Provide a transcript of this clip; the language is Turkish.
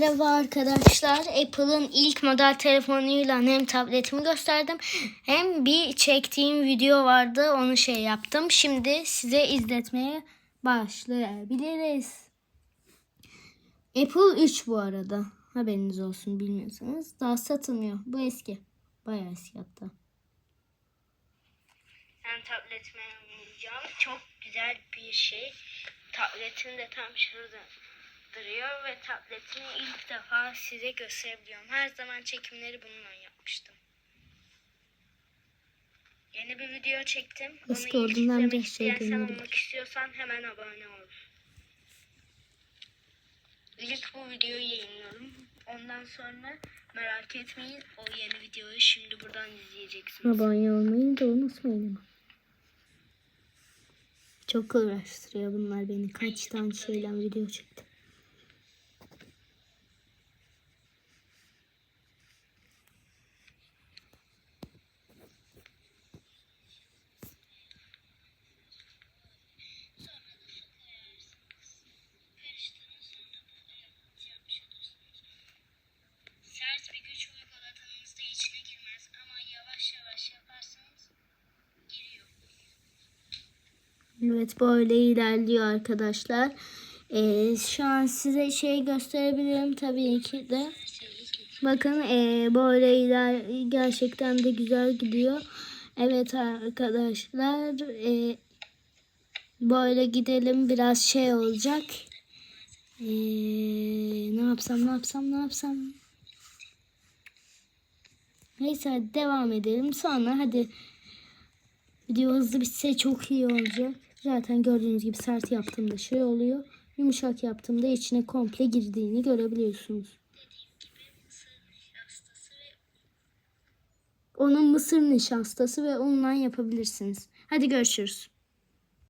Merhaba arkadaşlar. Apple'ın ilk model telefonuyla hem tabletimi gösterdim hem bir çektiğim video vardı. Onu şey yaptım. Şimdi size izletmeye başlayabiliriz. Apple 3 bu arada. Haberiniz olsun bilmiyorsanız. Daha satılmıyor. Bu eski. Bayağı eski hatta. Ben tabletime oynayacağım. Çok güzel bir şey. Tabletim de tam şurada duruyor ve tabletimi ilk defa size gösterebiliyorum. Her zaman çekimleri bununla yapmıştım. Yeni bir video çektim. Eski Onu ilk izlemek bir şey isteyen sen görmedim. olmak istiyorsan hemen abone ol. İlk bu videoyu yayınladım. Ondan sonra merak etmeyin o yeni videoyu şimdi buradan izleyeceksiniz. Abone olmayı da unutmayın. Çok uğraştırıyor bunlar beni. Kaç tane şeyle video çektim. Evet böyle ilerliyor arkadaşlar. Ee, şu an size şey gösterebilirim tabii ki de. Bakın ee, böyle iler gerçekten de güzel gidiyor. Evet arkadaşlar ee, böyle gidelim biraz şey olacak. Ee, ne yapsam ne yapsam ne yapsam. Neyse devam edelim. Sonra hadi Video hızlı bitse çok iyi olacak. Zaten gördüğünüz gibi sert yaptığımda şey oluyor. Yumuşak yaptığımda içine komple girdiğini görebiliyorsunuz. Onun mısır nişastası ve onunla yapabilirsiniz. Hadi görüşürüz.